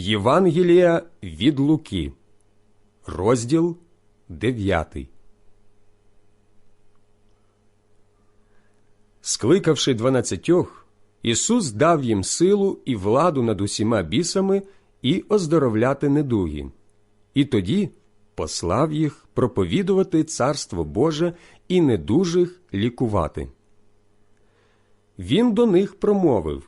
Євангелія від Луки, розділ 9. Скликавши дванадцятьох, Ісус дав їм силу і владу над усіма бісами і оздоровляти недуги, і тоді послав їх проповідувати Царство Боже і недужих лікувати. Він до них промовив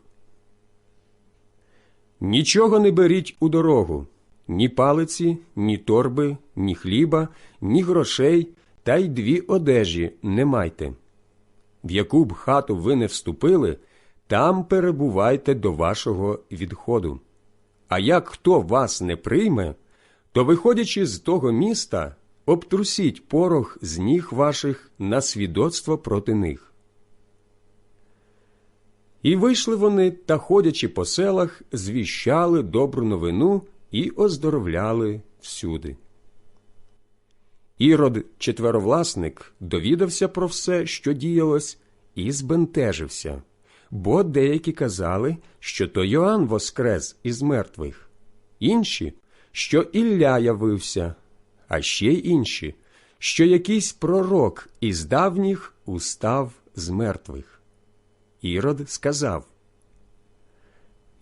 Нічого не беріть у дорогу, ні палиці, ні торби, ні хліба, ні грошей, та й дві одежі не майте. В яку б хату ви не вступили, там перебувайте до вашого відходу. А як хто вас не прийме, то, виходячи з того міста, обтрусіть порох з ніг ваших на свідоцтво проти них. І вийшли вони та, ходячи по селах, звіщали добру новину і оздоровляли всюди. Ірод, четверовласник, довідався про все, що діялось, і збентежився, бо деякі казали, що то Йоанн воскрес із мертвих, інші, що Ілля явився, а ще й інші, що якийсь пророк із давніх устав з мертвих. Ірод сказав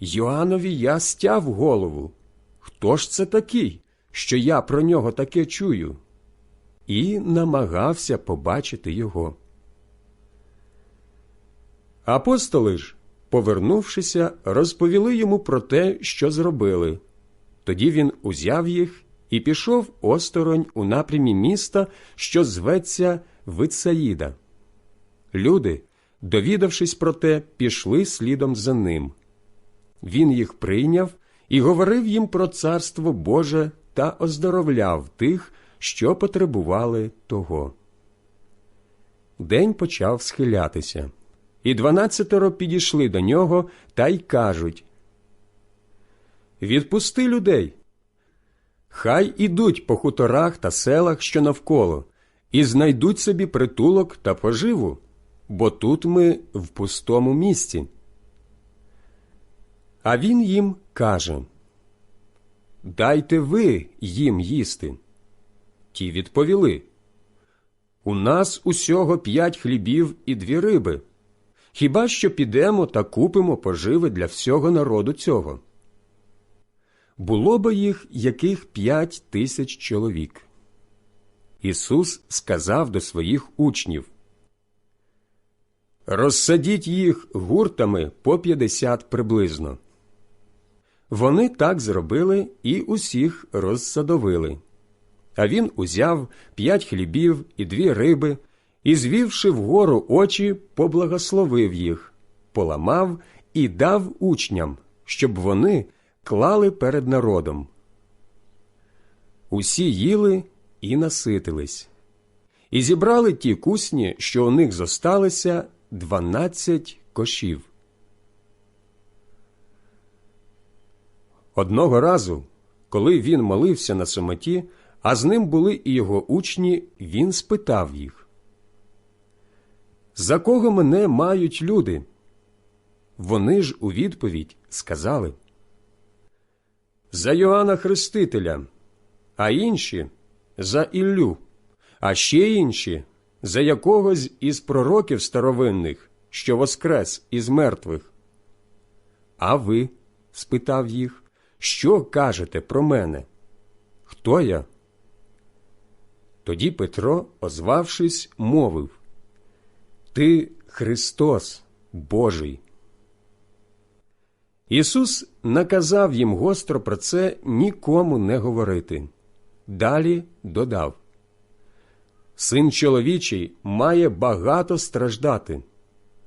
Йоанові я стяв голову. Хто ж це такий, що я про нього таке чую? І намагався побачити його. Апостоли ж, повернувшися, розповіли йому про те, що зробили. Тоді він узяв їх і пішов осторонь у напрямі міста, що зветься Вицаїда. Люди, довідавшись про те, пішли слідом за ним. Він їх прийняв і говорив їм про царство Боже та оздоровляв тих, що потребували того. День почав схилятися, і дванадцятеро підійшли до нього та й кажуть Відпусти людей. Хай ідуть по хуторах та селах, що навколо, і знайдуть собі притулок та поживу, бо тут ми в пустому місці. А він їм каже Дайте ви їм їсти. Ті відповіли У нас усього п'ять хлібів і дві риби. Хіба що підемо та купимо поживи для всього народу цього? Було би їх яких п'ять тисяч чоловік. Ісус сказав до своїх учнів Розсадіть їх гуртами по п'ятдесят приблизно. Вони так зробили і усіх розсадовили. А він узяв п'ять хлібів і дві риби і, звівши вгору очі, поблагословив їх, поламав і дав учням, щоб вони клали перед народом. Усі їли і наситились, і зібрали ті кусні, що у них зосталися, дванадцять кошів. Одного разу, коли він молився на самоті, а з ним були і його учні, він спитав їх За кого мене мають люди? Вони ж у відповідь сказали За Йоанна Хрестителя, а інші за Іллю, а ще інші за якогось із пророків старовинних, що воскрес із мертвих. А ви? спитав їх. Що кажете про мене? Хто я? Тоді Петро, озвавшись, мовив Ти Христос Божий. Ісус наказав їм гостро про це нікому не говорити. Далі додав Син чоловічий має багато страждати.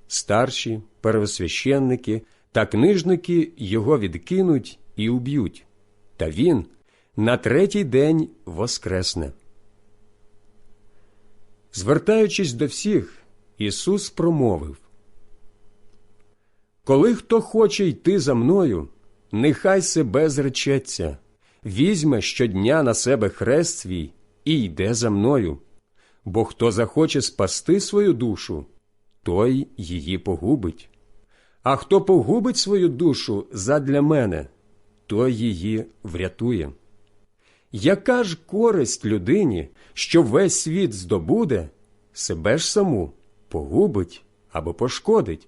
Старші, первосвященники та книжники його відкинуть і уб'ють, та він на третій день воскресне. Звертаючись до всіх, Ісус промовив Коли хто хоче йти за мною, нехай себе зречеться, візьме щодня на себе хрест свій і йде за мною, бо хто захоче спасти свою душу, той її погубить. А хто погубить свою душу задля мене, той її врятує. Яка ж користь людині, що весь світ здобуде, себе ж саму погубить або пошкодить?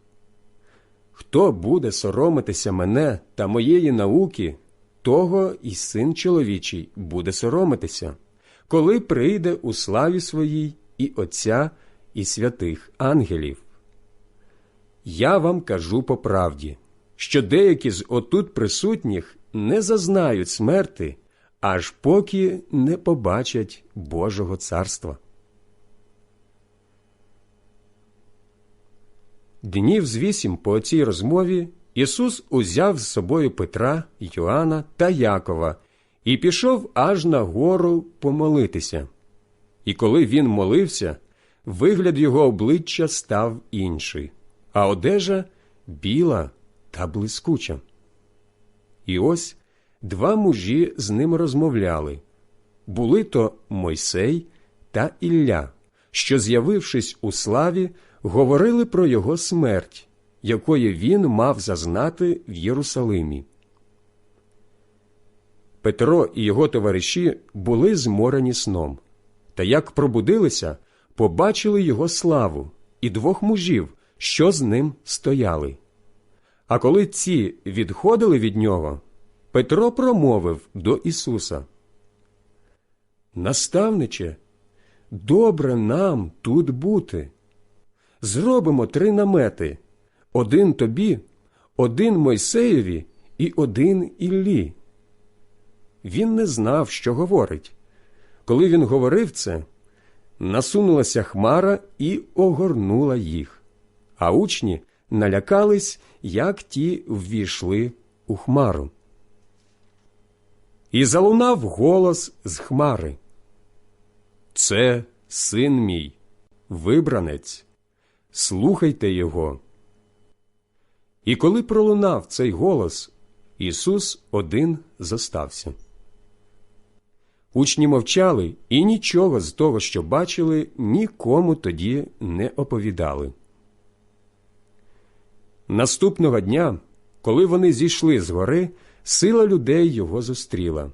Хто буде соромитися мене та моєї науки, того і син чоловічий буде соромитися, коли прийде у славі своїй і Отця, і святих ангелів. Я вам кажу по правді, що деякі з отут присутніх не зазнають смерти, аж поки не побачать Божого царства. Днів з вісім по цій розмові Ісус узяв з собою Петра, Йоанна та Якова і пішов аж на гору помолитися. І коли він молився, вигляд його обличчя став інший, а одежа біла та блискуча. І ось два мужі з ним розмовляли були то Мойсей та Ілля, що, з'явившись у славі, говорили про його смерть, якої він мав зазнати в Єрусалимі. Петро і його товариші були зморені сном, та як пробудилися, побачили його славу і двох мужів, що з ним стояли. А коли ці відходили від нього, Петро промовив до Ісуса Наставниче, добре нам тут бути. Зробимо три намети один тобі, один Мойсеєві і один Іллі. Він не знав, що говорить. Коли він говорив це, насунулася хмара і огорнула їх, а учні налякались, як ті ввійшли у хмару. І залунав голос з хмари. Це син мій, вибранець, слухайте його. І коли пролунав цей голос, Ісус один зостався. Учні мовчали і нічого з того, що бачили, нікому тоді не оповідали. Наступного дня, коли вони зійшли з гори, сила людей його зустріла.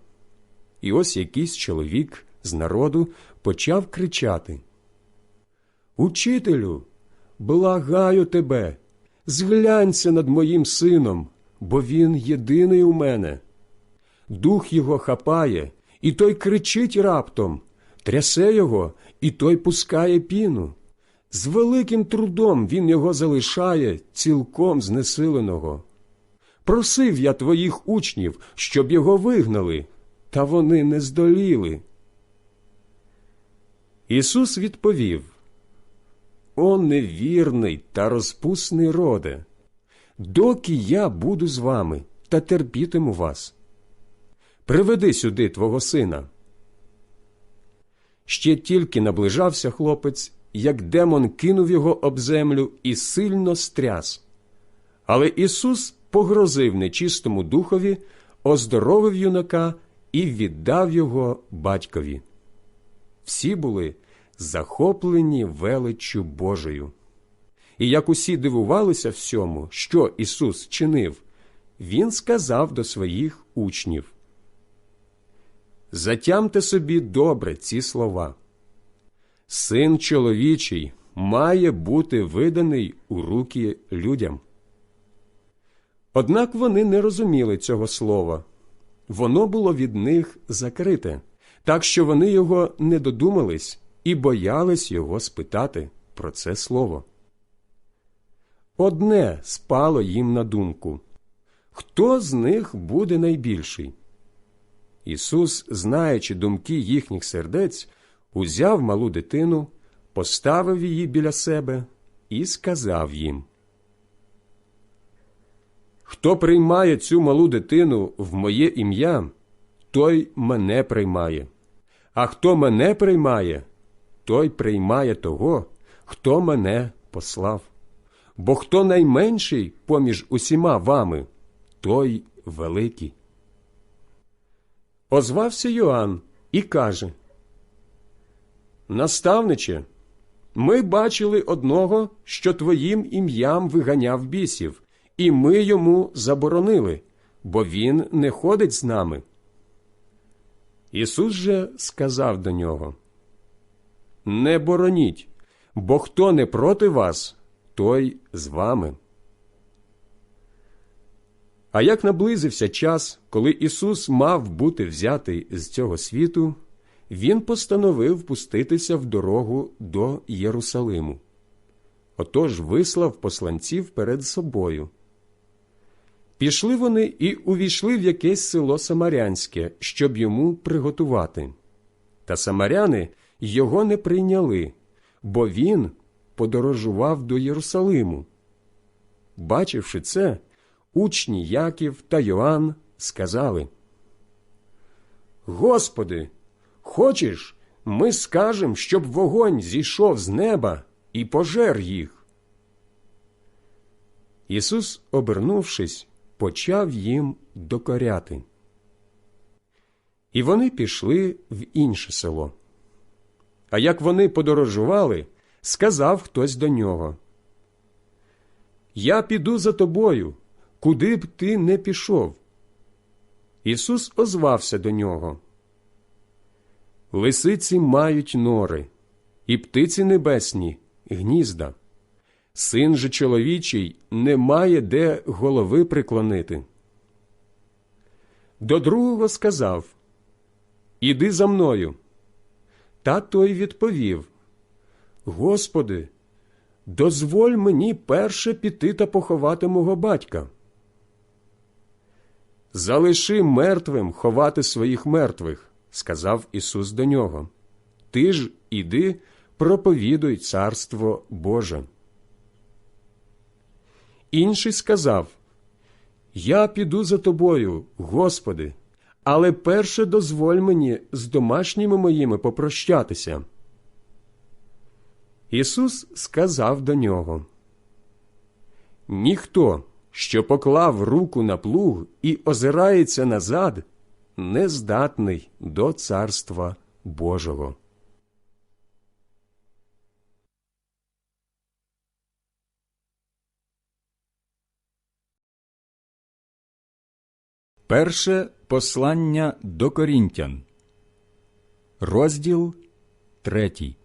І ось якийсь чоловік з народу почав кричати Учителю, благаю тебе, зглянься над моїм сином, бо він єдиний у мене. Дух його хапає, і той кричить раптом, трясе його, і той пускає піну. З великим трудом він його залишає цілком знесиленого. Просив я твоїх учнів, щоб його вигнали, та вони не здоліли. Ісус відповів О невірний та розпусний роде, доки я буду з вами та терпітиму вас. Приведи сюди твого сина. Ще тільки наближався хлопець, як демон кинув його об землю і сильно стряс. Але Ісус погрозив нечистому духові, оздоровив юнака і віддав його батькові. Всі були захоплені величчю Божою. І як усі дивувалися всьому, що Ісус чинив, Він сказав до своїх учнів Затямте собі добре ці слова. Син чоловічий має бути виданий у руки людям. Однак вони не розуміли цього слова. Воно було від них закрите, так що вони його не додумались і боялись його спитати про це слово. Одне спало їм на думку хто з них буде найбільший? Ісус, знаючи думки їхніх сердець, узяв малу дитину, поставив її біля себе і сказав їм Хто приймає цю малу дитину в моє ім'я, той мене приймає, а хто мене приймає, той приймає того, хто мене послав. Бо хто найменший поміж усіма вами, той великий. Озвався Йоанн і каже Наставниче, ми бачили одного, що твоїм ім'ям виганяв бісів, і ми йому заборонили, бо він не ходить з нами. Ісус же сказав до нього Не бороніть, бо хто не проти вас, той з вами. А як наблизився час, коли Ісус мав бути взятий з цього світу, Він постановив пуститися в дорогу до Єрусалиму. Отож вислав посланців перед собою. Пішли вони і увійшли в якесь село Самарянське, щоб йому приготувати. Та самаряни його не прийняли, бо він подорожував до Єрусалиму. Бачивши це, учні Яків та Йоанн сказали Господи, хочеш, ми скажем, щоб вогонь зійшов з неба і пожер їх. Ісус, обернувшись, почав їм докоряти. І вони пішли в інше село. А як вони подорожували, сказав хтось до нього Я піду за тобою, куди б ти не пішов. Ісус озвався до нього. Лисиці мають нори, і птиці небесні гнізда. Син же чоловічий не має де голови приклонити. До другого сказав Іди за мною. Та той відповів Господи, дозволь мені перше піти та поховати мого батька. Залиши мертвим ховати своїх мертвих, сказав Ісус до нього. Ти ж іди, проповідуй царство Боже. Інший сказав Я піду за тобою, Господи, але перше дозволь мені з домашніми моїми попрощатися. Ісус сказав до нього Ніхто, що поклав руку на плуг і озирається назад, не здатний до царства Божого. Перше послання до Корінтян, розділ третій.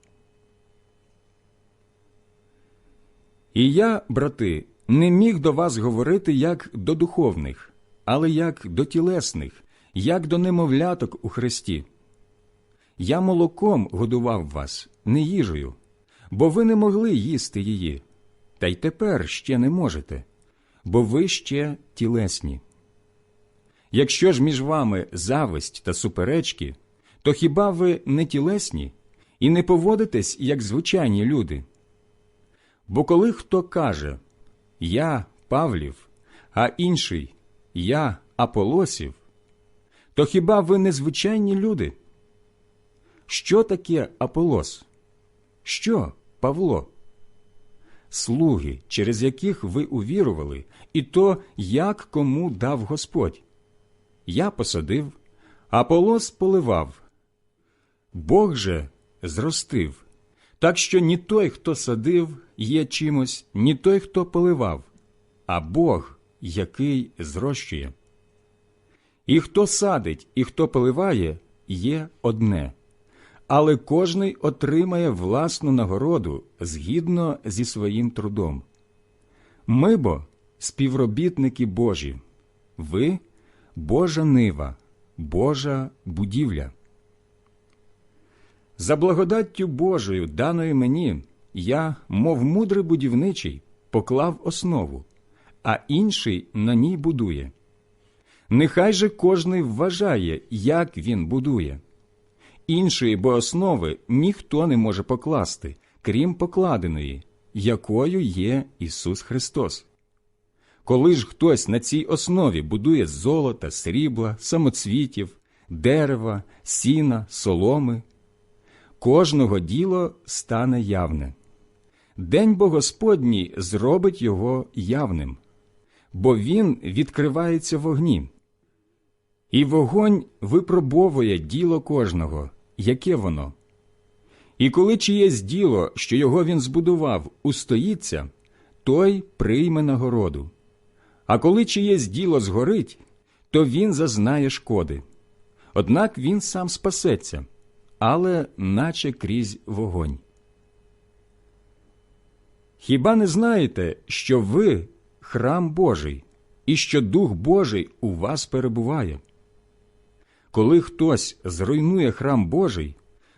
І я, брати, не міг до вас говорити як до духовних, але як до тілесних, як до немовляток у Христі. Я молоком годував вас, не їжею, бо ви не могли їсти її, та й тепер ще не можете, бо ви ще тілесні. Якщо ж між вами зависть та суперечки, то хіба ви не тілесні і не поводитесь, як звичайні люди? Бо коли хто каже Я Павлів, а інший Я Аполосів, то хіба ви не звичайні люди? Що таке Аполос? Що Павло? Слуги, через яких ви увірували, і то, як кому дав Господь. Я посадив, Аполос поливав. Бог же зростив, так що ні той, хто садив, є чимось, ні той, хто поливав, а Бог, який зрощує. І хто садить, і хто поливає, є одне, але кожний отримає власну нагороду згідно зі своїм трудом. Ми бо співробітники Божі, ви Божа нива, Божа будівля. За благодаттю Божою, даною мені, я, мов мудрий будівничий, поклав основу, а інший на ній будує. Нехай же кожний вважає, як він будує. Іншої бо основи ніхто не може покласти, крім покладеної, якою є Ісус Христос. Коли ж хтось на цій основі будує золота, срібла, самоцвітів, дерева, сіна, соломи, кожного діло стане явне. День бо Господній зробить його явним, бо він відкривається в огні. І вогонь випробовує діло кожного, яке воно. І коли чиєсь діло, що його він збудував, устоїться, той прийме нагороду. А коли чиєсь діло згорить, то він зазнає шкоди. Однак він сам спасеться, але наче крізь вогонь. Хіба не знаєте, що ви храм Божий, і що Дух Божий у вас перебуває? Коли хтось зруйнує храм Божий,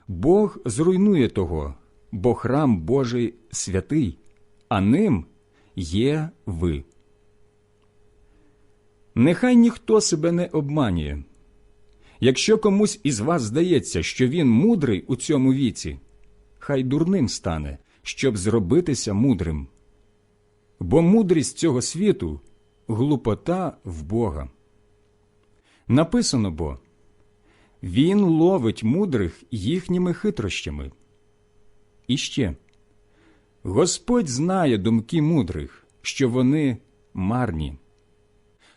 Бог зруйнує того, бо храм Божий святий, а ним є ви. Нехай ніхто себе не обманює. Якщо комусь із вас здається, що він мудрий у цьому віці, хай дурним стане, щоб зробитися мудрим. Бо мудрість цього світу глупота в Бога. Написано бо Він ловить мудрих їхніми хитрощами. І ще Господь знає думки мудрих, що вони марні.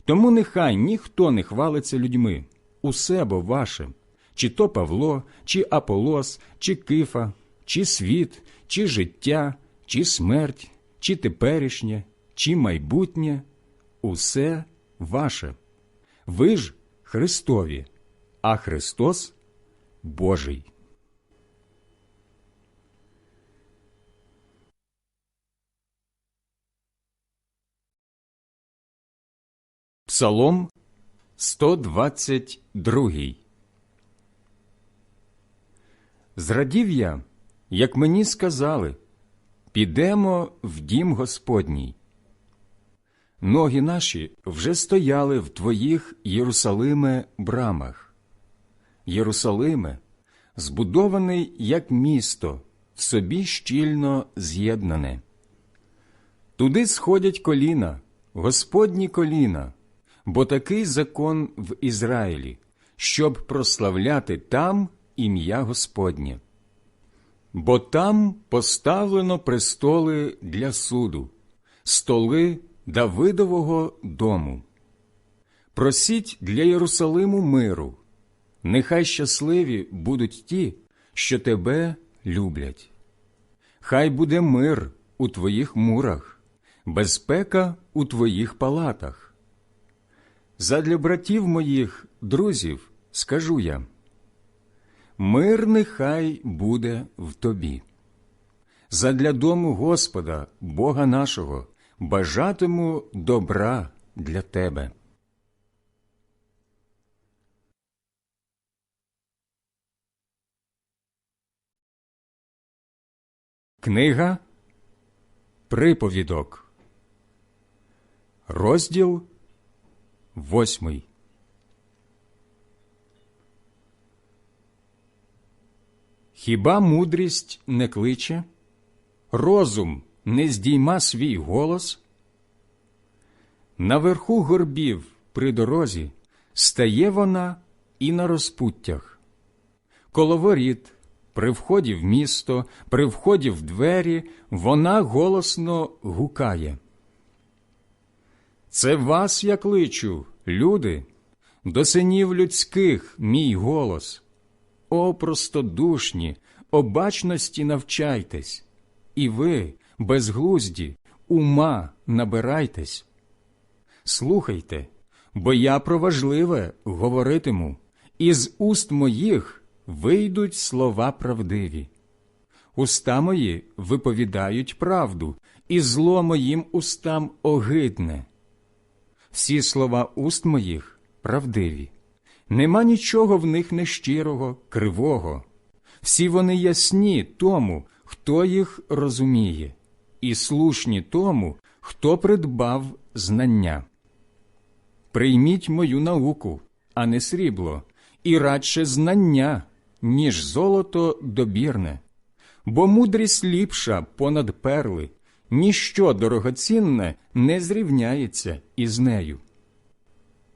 Тому нехай ніхто не хвалиться людьми, усе бо ваше, чи то Павло, чи Аполос, чи Кифа, чи світ, чи життя, чи смерть, чи теперішнє, чи майбутнє, усе ваше. Ви ж Христові, а Христос Божий. Псалом 122 Зрадів я, як мені сказали, підемо в дім Господній. Ноги наші вже стояли в твоїх Єрусалиме брамах. Єрусалиме, збудований як місто, в собі щільно з'єднане. Туди сходять коліна, Господні коліна, бо такий закон в Ізраїлі, щоб прославляти там ім'я Господнє. Бо там поставлено престоли для суду, столи Давидового дому. Просіть для Єрусалиму миру, нехай щасливі будуть ті, що тебе люблять. Хай буде мир у твоїх мурах, безпека у твоїх палатах. Задля братів моїх, друзів, скажу я мир нехай буде в тобі. Задля дому Господа, Бога нашого, бажатиму добра для тебе. Книга Приповідок, розділ восьмий. Хіба мудрість не кличе, розум не здійма свій голос? Наверху горбів при дорозі стає вона і на розпуттях. Коло воріт, при вході в місто, при вході в двері, вона голосно гукає. Це вас я кличу, люди, до синів людських мій голос. О, простодушні, обачності навчайтесь, і ви, безглузді, ума набирайтесь. Слухайте, бо я про важливе говоритиму, і з уст моїх вийдуть слова правдиві. Уста мої виповідають правду, і зло моїм устам огидне. Всі слова уст моїх правдиві. Нема нічого в них нещирого, кривого. Всі вони ясні тому, хто їх розуміє, і слушні тому, хто придбав знання. Прийміть мою науку, а не срібло, і радше знання, ніж золото добірне, бо мудрість ліпша понад перли, ніщо дорогоцінне не зрівняється із нею.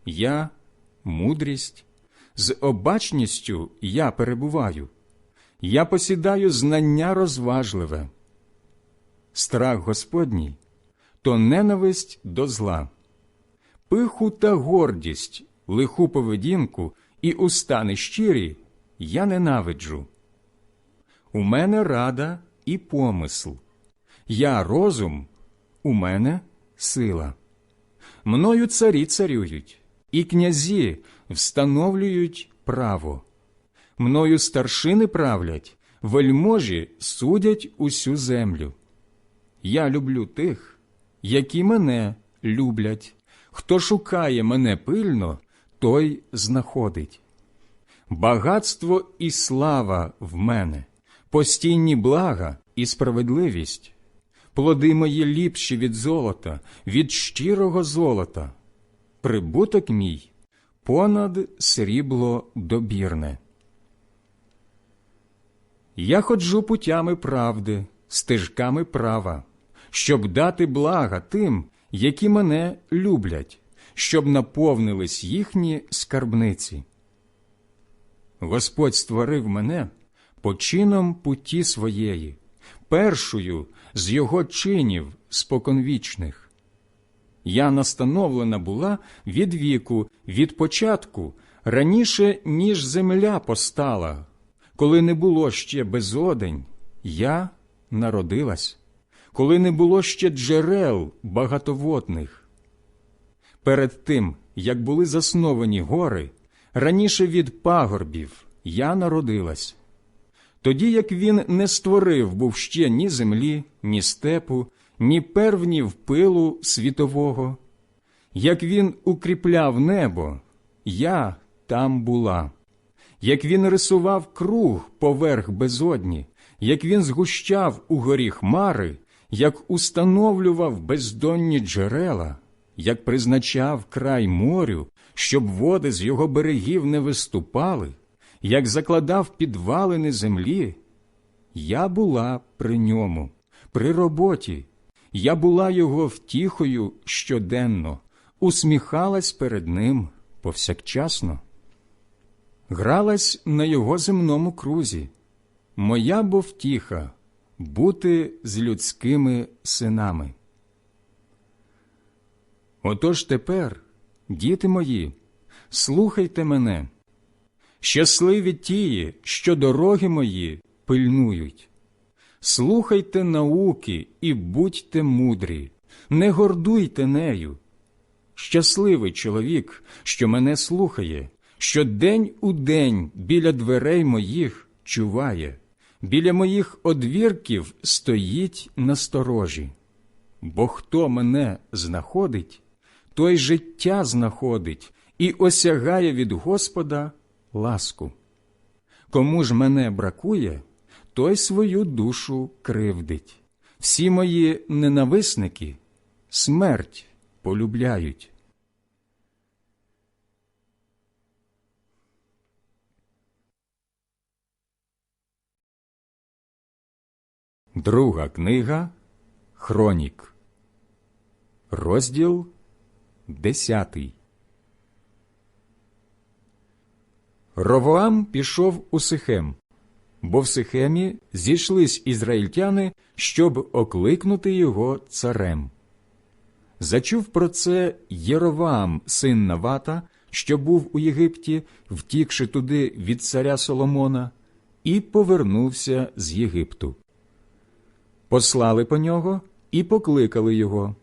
Я мудрість, з обачністю я перебуваю, я посідаю знання розважливе. Страх Господній то ненависть до зла, пиху та гордість, лиху поведінку і уста нещирі я ненавиджу. У мене рада і помисл, я розум, у мене сила. Мною царі царюють, і князі встановлюють право. Мною старшини правлять, вельможі судять усю землю. Я люблю тих, які мене люблять. Хто шукає мене пильно, той знаходить. Багатство і слава в мене, постійні блага і справедливість, плоди мої ліпші від золота, від щирого золота, прибуток мій понад срібло добірне. Я ходжу путями правди, стежками права, щоб дати блага тим, які мене люблять, щоб наповнились їхні скарбниці. Господь створив мене почином путі своєї, першою з його чинів споконвічних. Я настановлена була від віку, від початку, раніше, ніж земля постала, коли не було ще безодень, я народилась, коли не було ще джерел багатоводних. Перед тим, як були засновані гори, раніше від пагорбів я народилась. Тоді як він не створив був ще ні землі, ні степу, ні первнів пилу світового, як він укріпляв небо, я там була, як він рисував круг поверх безодні, як він згущав у горі хмари, як установлював бездонні джерела, як призначав край морю, щоб води з його берегів не виступали, як закладав підвалини землі, я була при ньому, при роботі, я була його втіхою щоденно, усміхалась перед ним повсякчасно, гралась на його земному крузі. Моя бо втіха бути з людськими синами. Отож тепер, діти мої, слухайте мене, щасливі тії, що дороги мої пильнують. Слухайте науки і будьте мудрі, не гордуйте нею. Щасливий чоловік, що мене слухає, що день у день біля дверей моїх чуває, біля моїх одвірків стоїть на сторожі. Бо хто мене знаходить, той життя знаходить і осягає від Господа ласку. Кому ж мене бракує, той свою душу кривдить. Всі мої ненависники смерть полюбляють. Друга книга Хронік, розділ десятий. Ровоам пішов у Сихем, бо в Сихемі зійшлись ізраїльтяни, щоб окликнути його царем. Зачув про це Єроваам, син Навата, що був у Єгипті, втікши туди від царя Соломона, і повернувся з Єгипту. Послали по нього і покликали його.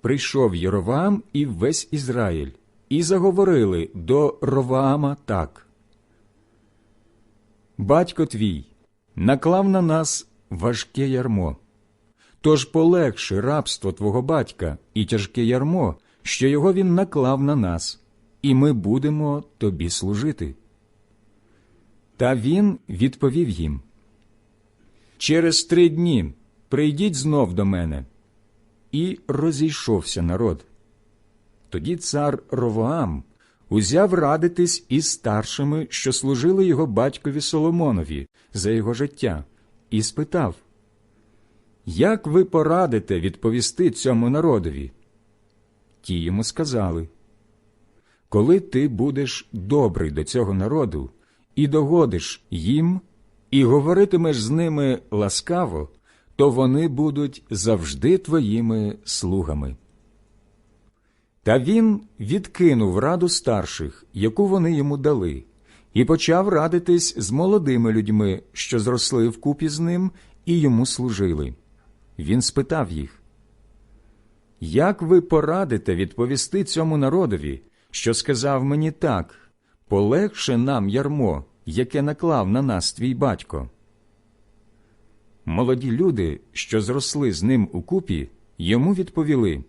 Прийшов Єроваам і весь Ізраїль, і заговорили до Роваама так. Батько твій наклав на нас важке ярмо. Тож полегши рабство твого батька і тяжке ярмо, що його він наклав на нас, і ми будемо тобі служити. Та він відповів їм Через три дні прийдіть знов до мене. І розійшовся народ. Тоді цар Ровоам узяв радитись із старшими, що служили його батькові Соломонові за його життя, і спитав Як ви порадите відповісти цьому народові? Ті йому сказали Коли ти будеш добрий до цього народу і догодиш їм, і говоритимеш з ними ласкаво, то вони будуть завжди твоїми слугами. Та він відкинув раду старших, яку вони йому дали, і почав радитись з молодими людьми, що зросли вкупі з ним і йому служили. Він спитав їх, Як ви порадите відповісти цьому народові, що сказав мені так полегше нам ярмо, яке наклав на нас твій батько. Молоді люди, що зросли з ним укупі, йому відповіли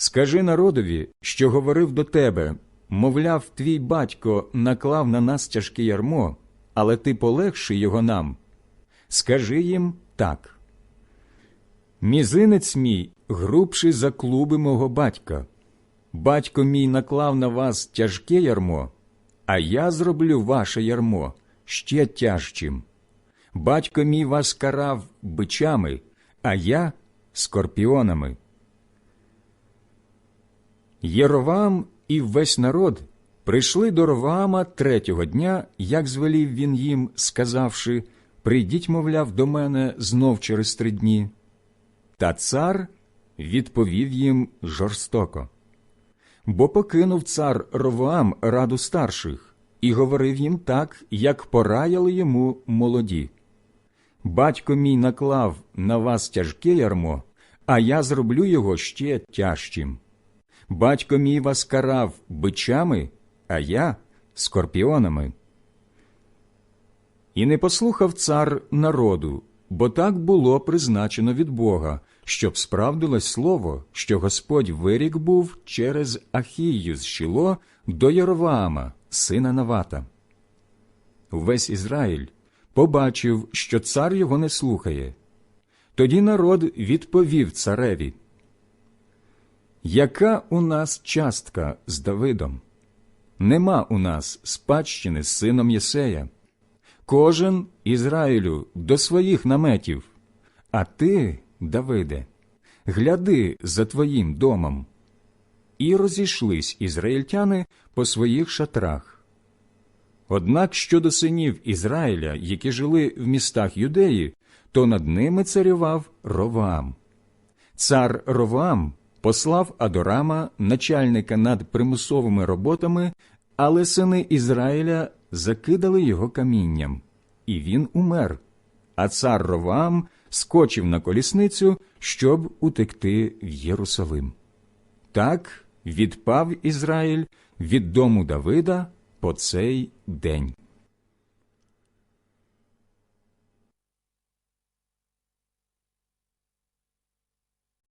Скажи народові, що говорив до тебе, мовляв, твій батько наклав на нас тяжке ярмо, але ти полегши його нам. Скажи їм так. Мізинець мій грубший за клуби мого батька. Батько мій наклав на вас тяжке ярмо, а я зроблю ваше ярмо ще тяжчим. Батько мій вас карав бичами, а я скорпіонами. Єровам і весь народ прийшли до Роваама третього дня, як звелів він їм, сказавши Прийдіть, мовляв, до мене знов через три дні. Та цар відповів їм жорстоко. Бо покинув цар Ровоам раду старших і говорив їм так, як пораяли йому молоді. Батько мій наклав на вас тяжке ярмо, а я зроблю його ще тяжчим. Батько мій вас карав бичами, а я скорпіонами. І не послухав цар народу, бо так було призначено від Бога, щоб справдилось слово, що Господь вирік був через Ахію з Шіло до Яроваама, сина Навата. Весь Ізраїль побачив, що цар його не слухає. Тоді народ відповів цареві Яка у нас частка з Давидом? Нема у нас спадщини з сином Єсея. Кожен Ізраїлю до своїх наметів, а ти, Давиде, гляди за твоїм домом. І розійшлись ізраїльтяни по своїх шатрах. Однак щодо синів Ізраїля, які жили в містах Юдеї, то над ними царював Роваам. Цар Роваам послав Адорама, начальника над примусовими роботами, але сини Ізраїля закидали його камінням, і він умер. А цар Роваам скочив на колісницю, щоб утекти в Єрусалим. Так відпав Ізраїль від дому Давида по цей день.